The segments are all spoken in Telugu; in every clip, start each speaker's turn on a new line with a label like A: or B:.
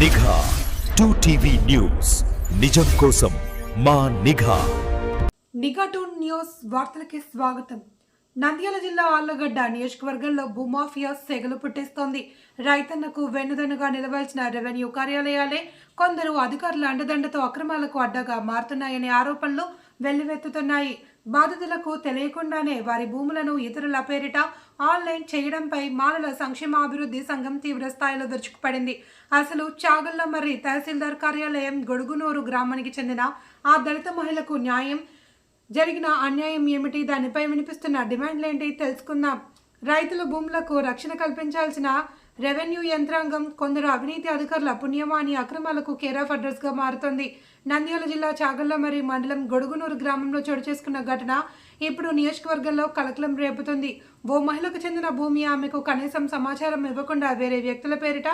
A: నిఘా. Two TV news. నిజం కోసం మా నిఘా.
B: నిఘాటూన్ న్యూస్ వార్తలకి స్వాగతం. నంద్యాల జిల్లా ఆళ్ళగడ్డ నియోజకవర్గంలో భూమాఫియా సెగలు పుట్టిస్తోంది. రైతన్నకు వెన్నుదన్నుగా నిలవాల్సిన రెవెన్యూ కార్యాలయాలే కొందరు అధికారుల అండదండతో అక్రమాలకు అడ్డగా మారుతున్నాయనే ఆరోపణలు వెల్లువెత్తుతున్నాయి. బాధితులకు తెలియకుండానే వారి భూములను ఇతరుల పేరిట ఆన్లైన్ చేయడంపై మాలల సంక్షేమాభివృద్ధి సంఘం తీవ్ర స్థాయిలో విరుచుకుపడింది. అసలు చాగల్ల మర్రి తహసీల్దార్ కార్యాలయం గొడుగునూరు గ్రామానికి చెందిన ఆ దళిత మహిళకు న్యాయం జరిగిన అన్యాయం ఏమిటి? దానిపై వినిపిస్తున్న డిమాండ్లేంటి తెలుసుకుందాం. రైతుల భూములకు రక్షణ కల్పించాల్సిన రెవెన్యూ యంత్రాంగం కొందరు అవినీతి అధికారుల పుణ్యమాని అక్రమాలకు కేర్ ఆఫ్ అడ్రస్గా మారుతోంది. నంద్యాల జిల్లా చాగల్లమరి మండలం గొడుగునూరు గ్రామంలో చోటు చేసుకున్న ఘటన ఇప్పుడు నియోజకవర్గంలో కలకలం రేపుతుంది. ఓ మహిళకు చెందిన భూమి ఆమెకు కనీసం సమాచారం ఇవ్వకుండా వేరే వ్యక్తుల పేరిట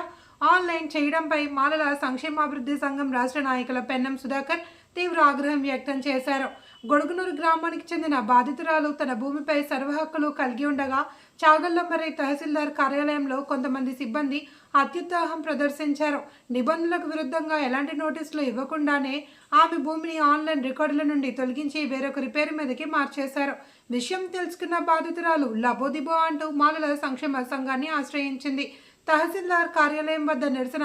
B: ఆన్లైన్ చేయడంపై మాలల సంక్షేమాభివృద్ధి సంఘం రాష్ట్ర నాయకుల పెన్నం సుధాకర్ తీవ్ర ఆగ్రహం వ్యక్తం చేశారు. గొడుగునూరు గ్రామానికి చెందిన బాధితురాలు తన భూమిపై సర్వ హక్కులు కలిగి ఉండగా చాగల్లమరి తహసీల్దార్ కార్యాలయంలో కొంతమంది సిబ్బంది అత్యుత్సాహం ప్రదర్శించారు. నిబంధనలకు విరుద్ధంగా ఎలాంటి నోటీసులు ఇవ్వకుండానే ఆమె భూమిని ఆన్లైన్ రికార్డుల నుండి తొలగించి వేరొక రిపేర్ మీదకి మార్చేశారు. విషయం తెలుసుకున్న బాధితురాలు లబోదిబో అంటూ మాలల సంక్షేమ సంఘాన్ని ఆశ్రయించింది. తహసీల్దార్ కార్యాలయం వద్ద నిరసన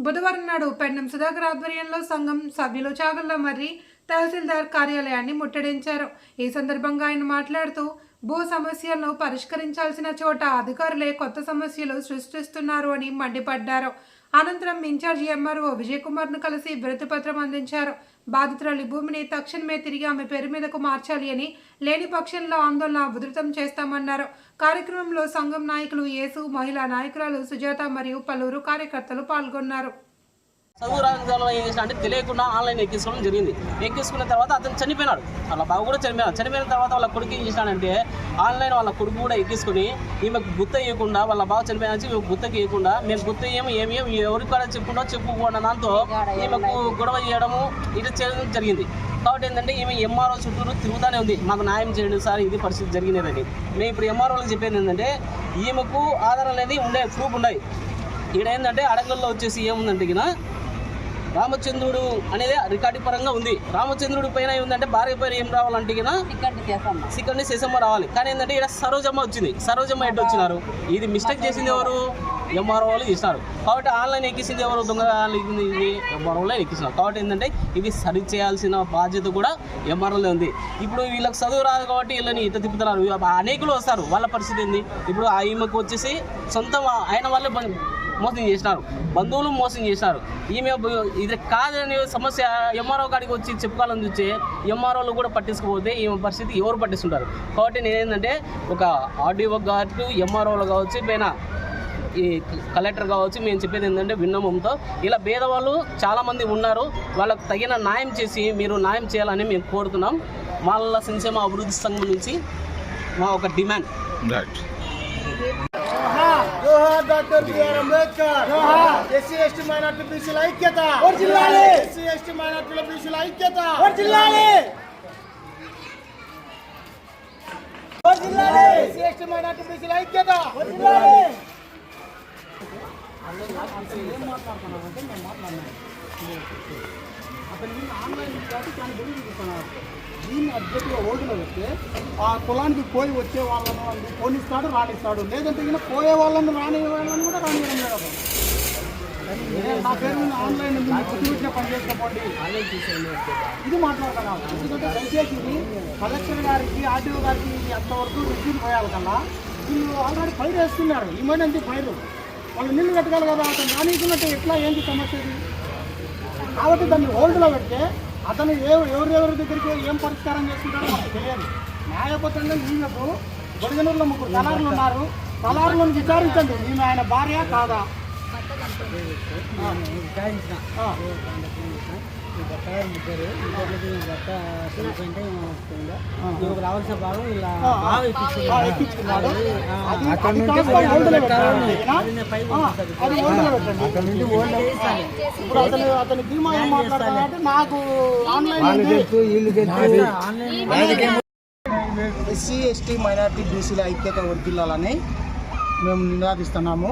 B: బుధవారం నాడు పెన్నం సుధాకర్ ఆధ్వర్యంలో సంఘం సభ్యులు చాగల్ల మర్రి తహసీల్దార్ కార్యాలయాన్ని ముట్టడించారు. ఈ సందర్భంగా ఆయన మాట్లాడుతూ భూ సమస్యలను పరిష్కరించాల్సిన చోట అధికారులే కొత్త సమస్యలు సృష్టిస్తున్నారు అని మండిపడ్డారు. అనంతరం ఇన్ఛార్జి ఎంఆర్ఓ విజయ్ కుమార్ను కలిసి వినతి అందించారు. బాధితురాలి భూమిని తక్షణమే తిరిగి ఆమె పేరు మీదకు మార్చాలి అని లేని పక్షంలో ఆందోళన ఉధృతం చేస్తామన్నారు. కార్యక్రమంలో సంఘం నాయకులు యేసు మహిళా నాయకురాలు సుజాత మరియు పలువురు కార్యకర్తలు పాల్గొన్నారు.
C: చదువు రంగంలో ఏం చేసిన అంటే తెలియకుండా ఆన్లైన్ ఎక్కించుకోవడం జరిగింది. ఎక్కించుకున్న తర్వాత అతను చనిపోయినాడు. వాళ్ళ బాబు కూడా చనిపోయినాడు. చనిపోయిన తర్వాత వాళ్ళ కొడుకు ఏం చేసినాడంటే ఆన్లైన్ వాళ్ళ కొడుకు కూడా ఎక్కించుకుని ఈమెకు గుత్త ఇవ్వకుండా వాళ్ళ బాబు చనిపోయిన ఈమె గుత్తకి ఇవ్వకుండా మేము గుత్త ఏమి ఏమి ఎవరికి కూడా చెప్పుకుంటా చెప్పుకోకుండా దాంతో ఈమెకు గొడవ చేయడము ఇది చేయడం జరిగింది. కాబట్టి ఏంటంటే ఈమె ఎంఆర్ఓ చుట్టూరు తిరుగుతూనే ఉంది. మాకు న్యాయం చేయండి సార్ ఇది పరిస్థితి జరిగినదని. మేము ఇప్పుడు ఎంఆర్ఓలకు చెప్పేది ఏంటంటే ఈమెకు ఆధారం అనేది ఉండే ప్రూఫ్ ఉన్నాయి. ఇక్కడ ఏంటంటే అడగల్లో వచ్చేసి ఏముందంటే గిన రామచంద్రుడు అనేది రికార్డు పరంగా ఉంది. రామచంద్రుడి పైన ఏముందంటే భార్య పైన ఏం రావాలంటే సికండి శేషమ్మ. రావాలి. కానీ ఏంటంటే ఇక్కడ సరోజమ్మ వచ్చింది. సరోజమ్మ ఎటు వచ్చినారు? ఇది మిస్టేక్ చేసింది ఎవరు? ఎంఆర్ఓ వాళ్ళు చేసినారు. కాబట్టి ఆన్లైన్ ఎక్కించింది ఎవరు? దొంగ ఇది ఎంఆర్ఓలో ఎక్కిస్తున్నారు. కాబట్టి ఏంటంటే ఇది సరి చేయాల్సిన బాధ్యత కూడా ఎంఆర్ఓలో ఉంది. ఇప్పుడు వీళ్ళకి చదువు రాదు కాబట్టి వీళ్ళని ఇత తిప్పుతున్నారు. అనేకులు వస్తారు. వాళ్ళ పరిస్థితి ఏంది? ఇప్పుడు ఆ ఈమెకు వచ్చేసి సొంతం ఆయన వాళ్ళే మోసం చేసినారు. బంధువులు మోసం చేసినారు. ఈమె ఇది కాదని సమస్య ఎంఆర్ఓ కాడికి వచ్చి చెప్పుకోవాలని చూస్తే ఎంఆర్ఓలు కూడా పట్టించుకోకపోతే ఈమె పరిస్థితి ఎవరు పట్టిస్తుంటారు కాబట్టి నేనేంటంటే ఒక ఆర్డీఓ కావచ్చు ఎంఆర్ఓలు కావచ్చు పైన ఈ కలెక్టర్ కావచ్చు మేము చెప్పేది ఏంటంటే విన్నమంతో ఇలా పేదవాళ్ళు చాలామంది ఉన్నారు. వాళ్ళకు తగిన న్యాయం చేసి మీరు న్యాయం చేయాలని మేము కోరుతున్నాం. వాళ్ళ సంక్షేమ అభివృద్ధి సంఘం నుంచి మా ఒక డిమాండ్.
D: జోహార్ doctor BR Ambedkar SC ST minority బీసీల ఐక్యత ఎస్సీ ఎస్టీ మైనార్టీల బీసీల ఐక్యత ఎస్సీ ఎస్టీ మైనార్టీ బీసీల ఐక్యత దీన్ని అర్జెంటుగా ఓడిలో పెడితే ఆ కులానికి పోయి వచ్చే వాళ్ళను అని పోనిస్తాడు రాణిస్తాడు లేదంటే ఈయన పోయే వాళ్ళని రాని వాళ్ళని కూడా రానివ్వడం లేదు నా పేరు ఆన్లైన్ ఉంది మీకు పని చేసుకోండి ఇది మాట్లాడతాను ఎందుకంటే దయచేసి కలెక్టర్ గారికి ఆర్టీఓ గారికి ఇది అంతవరకు రివ్యూ పోయాలి కన్నా వీళ్ళు ఆల్రెడీ పైరు వేస్తున్నారు. ఈ మధ్య అంతే పైరు వాళ్ళు నీళ్ళు కట్టగలరు కదా అతను రానిస్తున్నట్టు ఎట్లా ఏంటి సమస్య ఇది? కాబట్టి దాన్ని హోల్డ్లో పెడితే అతను ఏ ఎవరెవరి దగ్గరికి ఏం పరిష్కారం చేసుకుంటారో మనకు తెలియదు. న్యాయపత్రంగా ఈమెకు గొడిగనూరులో ముగ్గురు కలారులు ఉన్నారు. కలారులను విచారించండి. ఈమె ఆయన భార్య కాదా?
E: రావాల్సిన భాగం ఇలా
D: ఎక్కించుకున్నాడు ఇప్పుడు అతను అతని ఏం నాకు ఆన్లైన్. ఎస్సీ ఎస్టీ మైనార్టీ బీసీల ఐక్యత వర్ధిల్లాలని మేము నినాదిస్తున్నాము.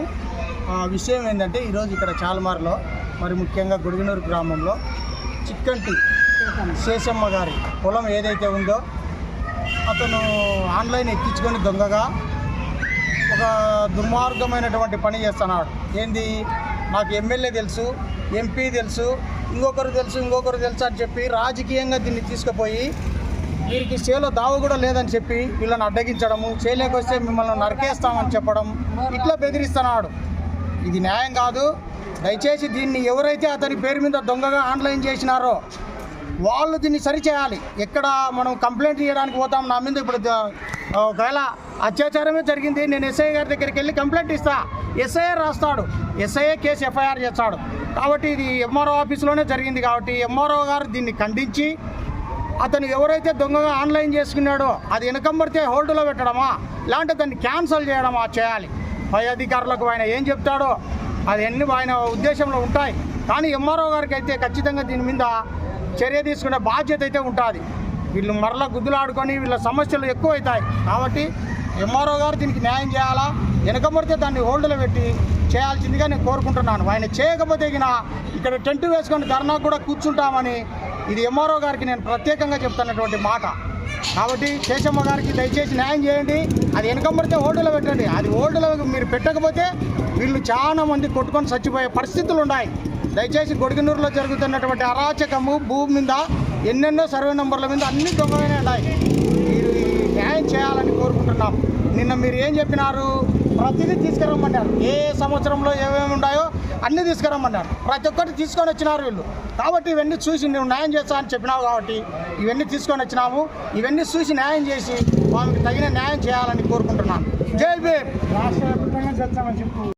D: ఆ విషయం ఏంటంటే ఈరోజు ఇక్కడ చాలమారులో మరి ముఖ్యంగా గుడిగనూరు గ్రామంలో చిక్కంటి శేషమ్మ గారి పొలం ఏదైతే ఉందో అతను ఆన్లైన్ ఎక్కించుకొని దొంగగా ఒక దుర్మార్గమైనటువంటి పని చేస్తున్నాడు. ఏంది? నాకు ఎమ్మెల్యే తెలుసు ఎంపీ తెలుసు ఇంకొకరు తెలుసు ఇంకొకరు తెలుసు అని చెప్పి రాజకీయంగా దీన్ని తీసుకుపోయి వీరికి చేలో దావు కూడా లేదని చెప్పి వీళ్ళని అడ్డగించడము చేయలేకొస్తే మిమ్మల్ని నరికేస్తామని చెప్పడం ఇట్లా బెదిరిస్తున్నాడు. ఇది న్యాయం కాదు. దయచేసి దీన్ని ఎవరైతే అతని పేరు మీద దొంగగా ఆన్లైన్ చేసినారో వాళ్ళు దీన్ని సరిచేయాలి. ఎక్కడ మనం కంప్లైంట్ చేయడానికి పోతాం నా మీద ఇప్పుడు ఒకవేళ అత్యాచారమే జరిగింది నేను ఎస్ఐ గారి దగ్గరికి వెళ్ళి కంప్లైంట్ ఇస్తా. ఎస్ఐ రాస్తాడు. ఎస్ఐఏ కేసు ఎఫ్ఐఆర్ చేస్తాడు. కాబట్టి ఇది ఎంఆర్ఓ ఆఫీస్లోనే జరిగింది కాబట్టి ఎంఆర్ఓ గారు దీన్ని ఖండించి అతను ఎవరైతే దొంగగా ఆన్లైన్ చేసుకున్నాడో అది వెనకంబడితే హోల్డ్లో పెట్టడమా? లేదంటే దాన్ని క్యాన్సిల్ చేయడమా? చేయాలి. పై అధికారులకు ఆయన ఏం చెప్తాడో అది అన్ని ఆయన ఉద్దేశంలో ఉంటాయి. కానీ ఎంఆర్ఓ గారికి అయితే ఖచ్చితంగా దీని మీద చర్య తీసుకునే బాధ్యత అయితే ఉంటుంది. వీళ్ళు మరలా గుద్దులాడుకొని వీళ్ళ సమస్యలు ఎక్కువ అవుతాయి కాబట్టి ఎంఆర్ఓ గారు దీనికి న్యాయం చేయాలా? వెనకబడితే దాన్ని హోల్డ్లో పెట్టి చేయాల్సిందిగా నేను కోరుకుంటున్నాను. ఆయన చేయకపోతే ఇక్కడ టెంట్ వేసుకొని ధర్నా కూడా కూర్చుంటామని ఇది ఎంఆర్ఓ గారికి నేను ప్రత్యేకంగా చెప్తున్నటువంటి మాట. కాబట్టి శేషమ్మ గారికి దయచేసి న్యాయం చేయండి. అది వెనకబడితే హోల్డ్లో పెట్టండి. అది హోల్డ్లో మీరు పెట్టకపోతే వీళ్ళు చాలా మంది కొట్టుకొని చచ్చిపోయే పరిస్థితులు ఉన్నాయి. దయచేసి గొడిగనూరులో జరుగుతున్నటువంటి అరాచకము భూమి మీద ఎన్నెన్నో సర్వే నంబర్ల మీద అన్ని దొంగగానే ఉన్నాయి. మీరు న్యాయం చేయాలని కోరుకుంటున్నాం. నిన్న మీరు ఏం చెప్పినారు? ప్రతిదీ తీసుకురమ్మన్నారు. ఏ సంవత్సరంలో ఏమేమి ఉన్నాయో అన్నీ తీసుకురమ్మన్నారు. ప్రతి ఒక్కటి తీసుకొని వచ్చినారు వీళ్ళు. కాబట్టి ఇవన్నీ చూసి నువ్వు న్యాయం చేస్తా అని చెప్పినావు కాబట్టి ఇవన్నీ తీసుకొని వచ్చినాము. ఇవన్నీ చూసి న్యాయం చేసి వాళ్ళకి తగిన న్యాయం చేయాలని కోరుకుంటున్నాను. జై భీమ్! రాష్ట్ర వ్యాప్తంగా చేస్తామని చెప్పు